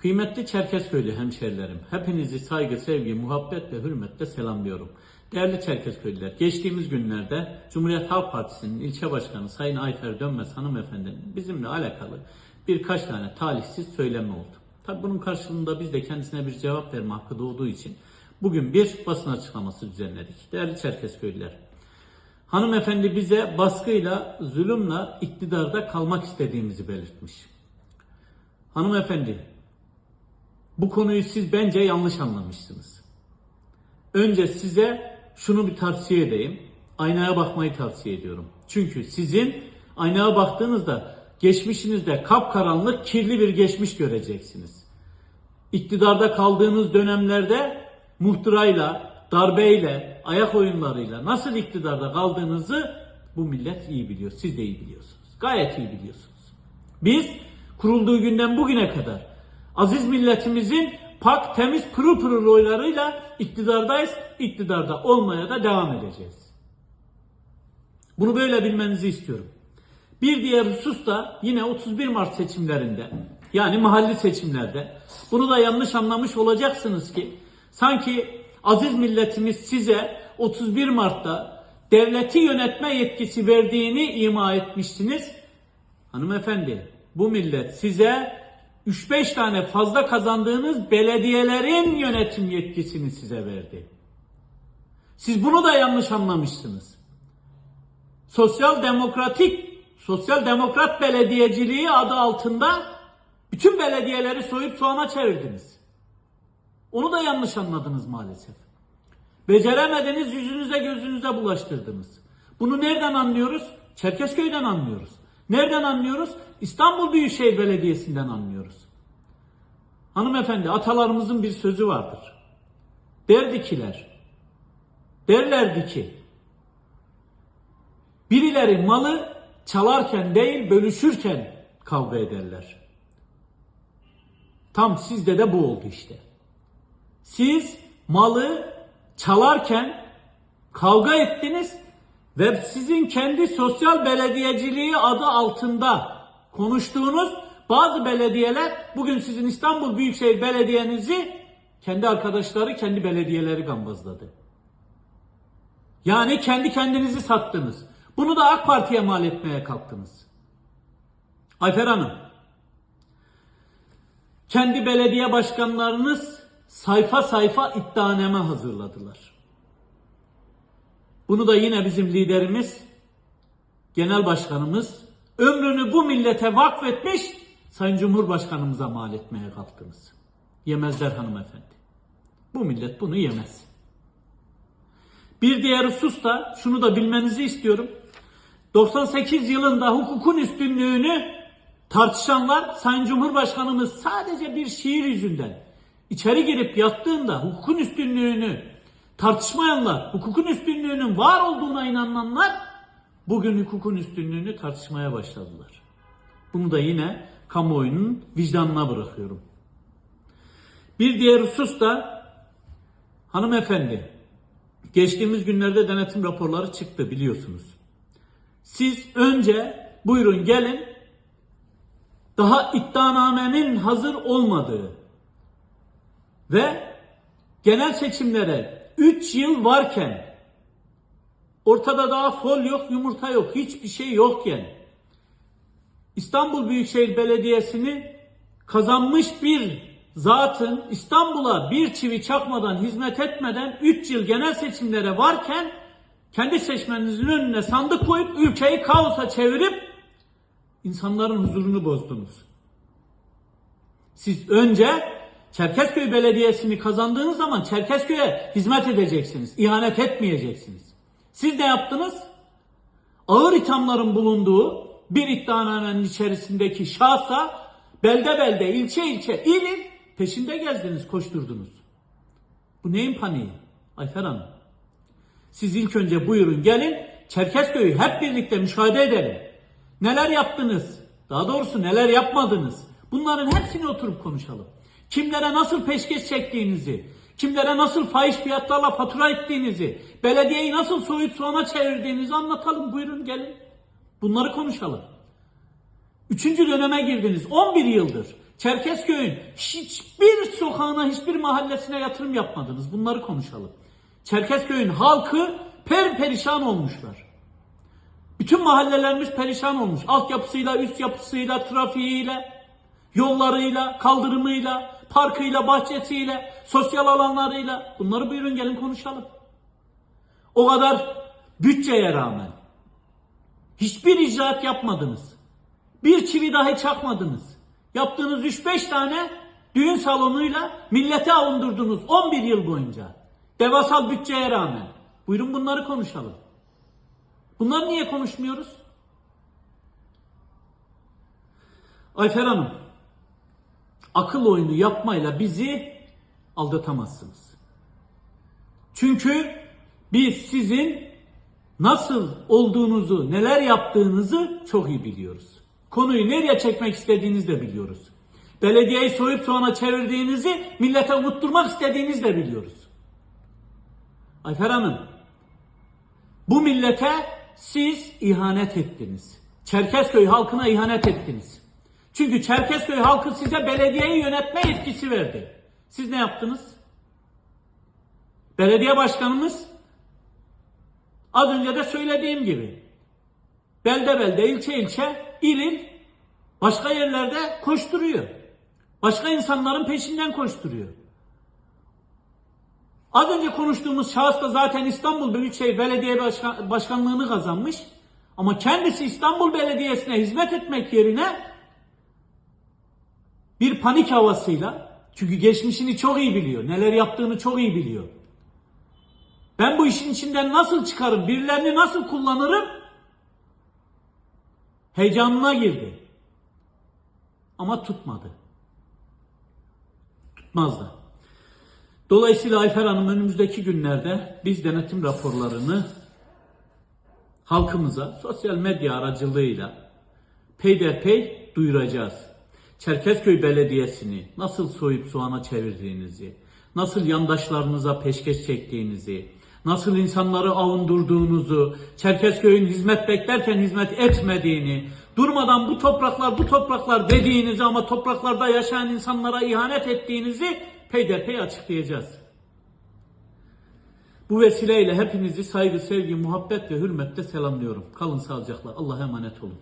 Kıymetli Çerkezköylü hemşerilerim, hepinizi saygı, sevgi, muhabbet ve hürmetle selamlıyorum. Değerli Çerkezköylüler, geçtiğimiz günlerde Cumhuriyet Halk Partisi'nin ilçe başkanı Sayın Ayfer Dönmez hanımefendinin bizimle alakalı birkaç tane talihsiz söylemi oldu. Tabi bunun karşılığında biz de kendisine bir cevap verme hakkı doğduğu için bugün bir basın açıklaması düzenledik. Değerli Çerkezköylüler, hanımefendi bize baskıyla, zulümle iktidarda kalmak istediğimizi belirtmiş. Hanımefendi, bu konuyu siz bence yanlış anlamışsınız. Önce size şunu bir tavsiye edeyim. Aynaya bakmayı tavsiye ediyorum. Çünkü sizin aynaya baktığınızda geçmişinizde kapkaranlık, kirli bir geçmiş göreceksiniz. İktidarda kaldığınız dönemlerde muhtırayla, darbeyle, ayak oyunlarıyla nasıl iktidarda kaldığınızı bu millet iyi biliyor. Siz de iyi biliyorsunuz. Gayet iyi biliyorsunuz. Biz kurulduğu günden bugüne kadar aziz milletimizin pak, temiz, pırıl pırıl oylarıyla iktidardayız. İktidarda olmaya da devam edeceğiz. Bunu böyle bilmenizi istiyorum. Bir diğer husus da yine 31 Mart seçimlerinde yani mahalli seçimlerde bunu da yanlış anlamış olacaksınız ki sanki aziz milletimiz size 31 Mart'ta devleti yönetme yetkisi verdiğini ima etmiştiniz. Hanımefendi bu millet size 3-5 tane fazla kazandığınız belediyelerin yönetim yetkisini size verdi. Siz bunu da yanlış anlamışsınız. Sosyal demokratik, sosyal demokrat belediyeciliği adı altında bütün belediyeleri soyup soğana çevirdiniz. Onu da yanlış anladınız maalesef. Beceremediniz yüzünüze gözünüze bulaştırdınız. Bunu nereden anlıyoruz? Çerkezköy'den anlıyoruz. Nereden anlıyoruz? İstanbul Büyükşehir Belediyesi'nden anlıyoruz. Hanımefendi atalarımızın bir sözü vardır. Derdi kiler. Derlerdi ki birileri malı çalarken değil bölüşürken kavga ederler. Tam sizde de bu oldu işte. Siz malı çalarken kavga ettiniz ve sizin kendi sosyal belediyeciliği adı altında konuştuğunuz bazı belediyeler bugün sizin İstanbul Büyükşehir Belediye'nizi kendi arkadaşları, kendi belediyeleri gambazladı. Yani kendi kendinizi sattınız. Bunu da AK Parti'ye mal etmeye kalktınız. Ayfer Hanım, kendi belediye başkanlarınız sayfa sayfa iddianame hazırladılar. Bunu da yine bizim liderimiz, genel başkanımız ömrünü bu millete vakfetmiş Sayın Cumhurbaşkanımıza mal etmeye kalktınız. Yemezler hanımefendi. Bu millet bunu yemez. Bir diğer husus da şunu da bilmenizi istiyorum. 98 yılında hukukun üstünlüğünü tartışanlar Sayın Cumhurbaşkanımız sadece bir şiir yüzünden içeri girip yattığında hukukun üstünlüğünü tartışmayanlar, hukukun üstünlüğünün var olduğuna inananlar bugün hukukun üstünlüğünü tartışmaya başladılar. Bunu da yine kamuoyunun vicdanına bırakıyorum. Bir diğer husus da hanımefendi geçtiğimiz günlerde denetim raporları çıktı biliyorsunuz. Siz önce buyurun gelin daha iddianamenin hazır olmadığı ve genel seçimlere 3 yıl varken ortada daha fol yok, yumurta yok, hiçbir şey yokken İstanbul Büyükşehir Belediyesi'ni kazanmış bir zatın İstanbul'a bir çivi çakmadan, hizmet etmeden 3 yıl genel seçimlere varken kendi seçmeninizin önüne sandık koyup ülkeyi kaosa çevirip insanların huzurunu bozdunuz. Siz önce Çerkezköy Belediyesi'ni kazandığınız zaman Çerkezköy'e hizmet edeceksiniz. ihanet etmeyeceksiniz. Siz ne yaptınız? Ağır ithamların bulunduğu bir iddianamenin içerisindeki şahsa belde belde, ilçe ilçe, il il peşinde gezdiniz, koşturdunuz. Bu neyin paniği? Ayfer Hanım. Siz ilk önce buyurun gelin Çerkezköy'ü hep birlikte müşahede edelim. Neler yaptınız? Daha doğrusu neler yapmadınız? Bunların hepsini oturup konuşalım. Kimlere nasıl peşkeş çektiğinizi, kimlere nasıl fahiş fiyatlarla fatura ettiğinizi, belediyeyi nasıl soyup soğana çevirdiğinizi anlatalım. Buyurun gelin. Bunları konuşalım. Üçüncü döneme girdiniz. 11 yıldır. Çerkezköy'ün hiçbir sokağına, hiçbir mahallesine yatırım yapmadınız. Bunları konuşalım. Çerkezköy'ün halkı perperişan olmuşlar. Bütün mahallelerimiz perişan olmuş. Altyapısıyla, üst yapısıyla, trafiğiyle, yollarıyla, kaldırımıyla, parkıyla, bahçesiyle, sosyal alanlarıyla. Bunları buyurun gelin konuşalım. O kadar bütçeye rağmen hiçbir icraat yapmadınız. Bir çivi dahi çakmadınız. Yaptığınız 3-5 tane düğün salonuyla millete avundurdunuz 11 yıl boyunca. Devasal bütçeye rağmen. Buyurun bunları konuşalım. Bunları niye konuşmuyoruz? Ayfer Hanım, akıl oyunu yapmayla bizi aldatamazsınız. Çünkü biz sizin nasıl olduğunuzu, neler yaptığınızı çok iyi biliyoruz. Konuyu nereye çekmek istediğinizi de biliyoruz. Belediyeyi soyup soğana çevirdiğinizi millete unutturmak istediğinizi de biliyoruz. Ayfer Hanım, bu millete siz ihanet ettiniz. Çerkezköy halkına ihanet ettiniz. Çünkü Çerkezköy halkı size belediyeyi yönetme yetkisi verdi. Siz ne yaptınız? Belediye başkanımız az önce de söylediğim gibi belde belde, ilçe ilçe, il il başka yerlerde koşturuyor. Başka insanların peşinden koşturuyor. Az önce konuştuğumuz şahıs da zaten İstanbul Büyükşehir Belediye Başkan- Başkanlığını kazanmış. Ama kendisi İstanbul Belediyesi'ne hizmet etmek yerine bir panik havasıyla çünkü geçmişini çok iyi biliyor. Neler yaptığını çok iyi biliyor. Ben bu işin içinden nasıl çıkarım? Birilerini nasıl kullanırım? Heyecanına girdi. Ama tutmadı. Tutmaz da. Dolayısıyla Ayfer Hanım önümüzdeki günlerde biz denetim raporlarını halkımıza sosyal medya aracılığıyla peyderpey duyuracağız. Çerkezköy Belediyesi'ni nasıl soyup soğana çevirdiğinizi, nasıl yandaşlarınıza peşkeş çektiğinizi, nasıl insanları avundurduğunuzu, Çerkezköy'ün hizmet beklerken hizmet etmediğini, durmadan bu topraklar bu topraklar dediğinizi ama topraklarda yaşayan insanlara ihanet ettiğinizi peyderpey açıklayacağız. Bu vesileyle hepinizi saygı, sevgi, muhabbet ve hürmetle selamlıyorum. Kalın sağlıcakla. Allah'a emanet olun.